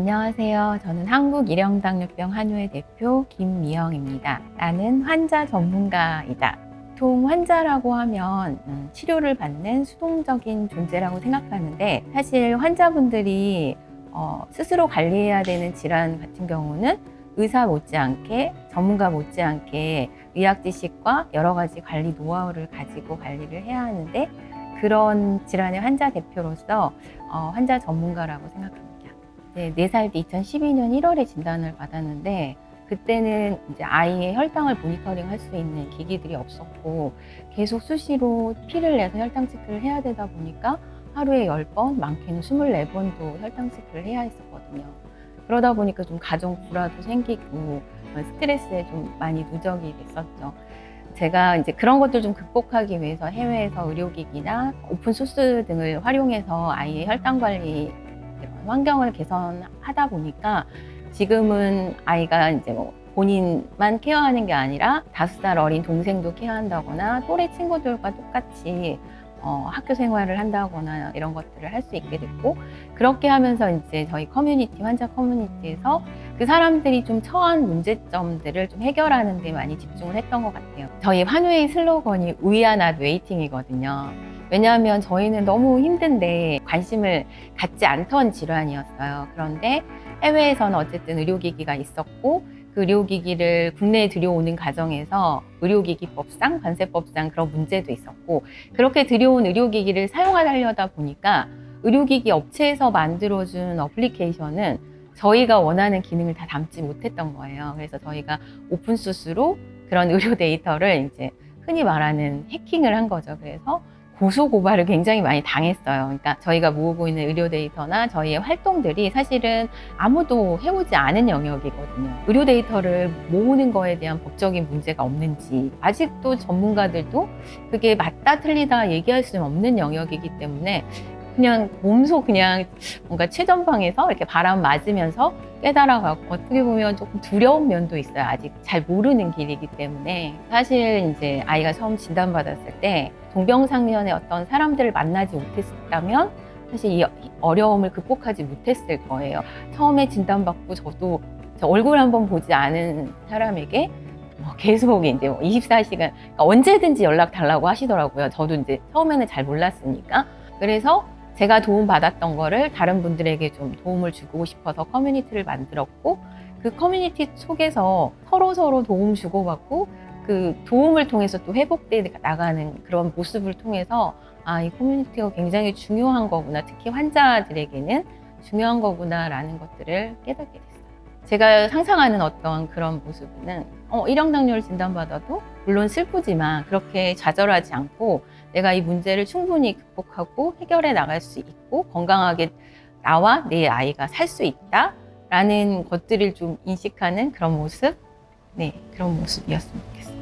안녕하세요. 저는 한국일형당뇨병 한의회 대표 김미영입니다. 나는 환자 전문가이다. 보통 환자라고 하면 음, 치료를 받는 수동적인 존재라고 생각하는데 사실 환자분들이 어, 스스로 관리해야 되는 질환 같은 경우는 의사 못지않게 전문가 못지않게 의학 지식과 여러 가지 관리 노하우를 가지고 관리를 해야 하는데 그런 질환의 환자 대표로서 어, 환자 전문가라고 생각합니다. 네, 4살 때 2012년 1월에 진단을 받았는데 그때는 이제 아이의 혈당을 모니터링 할 수 있는 기기들이 없었고 계속 수시로 피를 내서 혈당 체크를 해야 되다 보니까 하루에 10번, 많게는 24번도 혈당 체크를 해야 했었거든요. 그러다 보니까 좀 가정 불화도 생기고 스트레스에 좀 많이 누적이 됐었죠. 제가 이제 그런 것들 좀 극복하기 위해서 해외에서 의료기기나 오픈 소스 등을 활용해서 아이의 혈당 관리 환경을 개선하다 보니까 지금은 아이가 이제 뭐 본인만 케어하는 게 아니라 다섯 살 어린 동생도 케어한다거나 또래 친구들과 똑같이 어, 학교 생활을 한다거나 이런 것들을 할 수 있게 됐고 그렇게 하면서 이제 저희 커뮤니티 환자 커뮤니티에서 그 사람들이 좀 처한 문제점들을 좀 해결하는 데 많이 집중을 했던 것 같아요. 저희 환우의 슬로건이 We are not waiting이거든요. 왜냐하면 저희는 너무 힘든데 관심을 갖지 않던 질환이었어요. 그런데 해외에서는 어쨌든 의료기기가 있었고 그 의료기기를 국내에 들여오는 과정에서 의료기기법상, 관세법상 그런 문제도 있었고 그렇게 들여온 의료기기를 사용하려다 보니까 의료기기 업체에서 만들어준 어플리케이션은 저희가 원하는 기능을 다 담지 못했던 거예요. 그래서 저희가 오픈 소스로 그런 의료 데이터를 이제 흔히 말하는 해킹을 한 거죠. 그래서 고소 고발을 굉장히 많이 당했어요. 그러니까 저희가 모으고 있는 의료 데이터나 저희의 활동들이 사실은 아무도 해오지 않은 영역이거든요. 의료 데이터를 모으는 거에 대한 법적인 문제가 없는지 아직도 전문가들도 그게 맞다 틀리다 얘기할 수는 없는 영역이기 때문에 그냥 몸소 그냥 뭔가 최전방에서 이렇게 바람 맞으면서 깨달아가고 어떻게 보면 조금 두려운 면도 있어요. 아직 잘 모르는 길이기 때문에 사실 이제 아이가 처음 진단받았을 때 동병상련의 어떤 사람들을 만나지 못했다면 사실 이 어려움을 극복하지 못했을 거예요. 처음에 진단받고 저도 저 얼굴 한번 보지 않은 사람에게 뭐 계속 이제 24시간 그러니까 언제든지 연락 달라고 하시더라고요. 저도 이제 처음에는 잘 몰랐으니까 그래서 제가 도움 받았던 거를 다른 분들에게 좀 도움을 주고 싶어서 커뮤니티를 만들었고 그 커뮤니티 속에서 서로 서로 도움 주고받고 그 도움을 통해서 또 회복돼 나가는 그런 모습을 통해서 아, 이 커뮤니티가 굉장히 중요한 거구나. 특히 환자들에게는 중요한 거구나라는 것들을 깨닫게 됐어요. 제가 상상하는 어떤 그런 모습은 어, 일형당뇨를 진단받아도 물론 슬프지만 그렇게 좌절하지 않고 내가 이 문제를 충분히 극복하고 해결해 나갈 수 있고 건강하게 나와 내 아이가 살 수 있다라는 것들을 좀 인식하는 그런 모습, 네 그런 모습이었습니다.